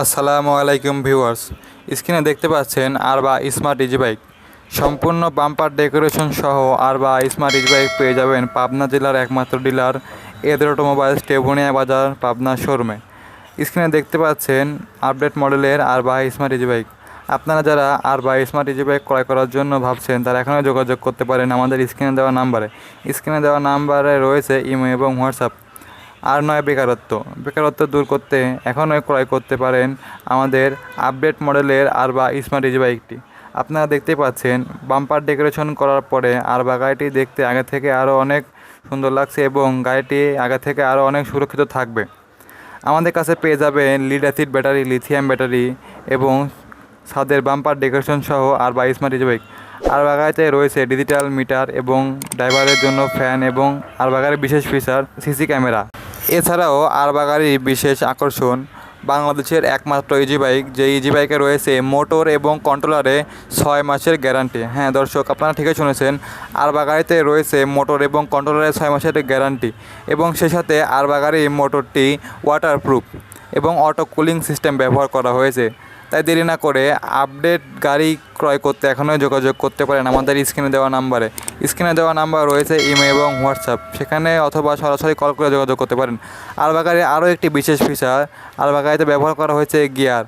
আসসালামু আলাইকুম ভিউয়ার্স। স্ক্রিনে দেখতে পাচ্ছেন আরবা স্মার্ট ইজি বাইক। সম্পূর্ণ বাম্পার ডেকোরেশন সহ আরবা স্মার্ট ইজি বাইক পেয়ে যাবেন পাবনা জেলার একমাত্র ডিলার এদের অটোমোবাইলস টেবুনিয়া বাজার পাবনা শোরুমে। স্ক্রিনে দেখতে পাচ্ছেন আপডেট মডেলের আরবা স্মার্ট ইজি বাইক। আপনারা যারা আরবা স্মার্ট ইজি বাইক ক্রয় করার জন্য ভাবছেন, তারা এখনও যোগাযোগ করতে পারেন আমাদের স্ক্রিনে দেওয়া নাম্বারে। স্ক্রিনে দেওয়া নাম্বারে রয়েছে ইমো এবং হোয়াটসঅ্যাপ। আর নয় বেকারত্ব। বেকারত্ব দূর করতে এখনও ক্রয় করতে পারেন আমাদের আপডেট মডেলের আর বা স্মার্ট ইজি বাইকটি। আপনারা দেখতে পাচ্ছেন, বাম্পার ডেকোরেশন করার পরে আর বা গাড়িটি দেখতে আগে থেকে আরও অনেক সুন্দর লাগছে এবং গাড়িটি আগে থেকে আরও অনেক সুরক্ষিত থাকবে। আমাদের কাছে পেয়ে যাবেন lead acid battery, lithium battery এবং ছাদের বাম্পার ডেকোরেশন সহ আর বা স্মার্ট ইজি বাইক। আর বাগাইতে রয়েছে ডিজিটাল মিটার এবং ড্রাইভারের জন্য ফ্যান এবং আর বাগারের বিশেষ ফিচার, সিসি ক্যামেরা। এছাড়াও আর বাগারির বিশেষ আকর্ষণ, বাংলাদেশের একমাত্র ইজি বাইক যে ইজি বাইকে রয়েছে মোটর এবং কন্ট্রোলারে ছয় মাসের গ্যারান্টি হ্যাঁ দর্শক, আপনারা ঠিকই শুনেছেন আর বাগারিতে রয়েছে মোটর এবং কন্ট্রোলারে ছয় মাসের গ্যারান্টি এবং সেই সাথে আর বাগারি মোটরটি ওয়াটারপ্রুফ এবং অটো কুলিং সিস্টেম ব্যবহার করা হয়েছে। তাই দেরি না করে আপডেট গাড়ি ক্রয় করতে এখনই যোগাযোগ করতে পারেন আমাদের স্ক্রিনে দেওয়া নাম্বারে। স্ক্রিনে দেওয়া নাম্বার রয়েছে ইমেল এবং হোয়াটসঅ্যাপ। সেখানে অথবা সরাসরি কল করে যোগাযোগ করতে পারেন। আলবাগারে আরও একটি বিশেষ ফিচার আলবাগারিতে ব্যবহার করা হয়েছে গিয়ার।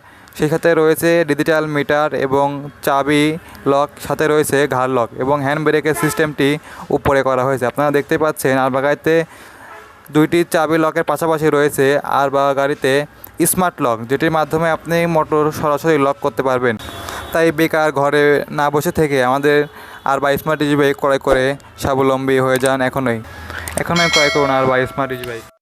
সাথে রয়েছে ডিজিটাল মিটার এবং চাবি লক, সাথে রয়েছে ঘাড় লক এবং হ্যান্ড ব্রেকের সিস্টেমটি উপরে করা হয়েছে। আপনারা দেখতে পাচ্ছেন আলবাগারিতে দুইটি চাবি লকের পাশাপাশি রয়েছে আর বা গাড়িতে স্মার্ট লক, যেটির মাধ্যমে আপনি মোটর সরাসরি লক করতে পারবেন। তাই বেকার ঘরে না বসে থেকে আমাদের আর বা স্মার্ট ইজি বাইক ক্রয় করে স্বাবলম্বী হয়ে যান এখনই। এখনই ক্রয় করুন আর বা স্মার্ট ইজি বাইক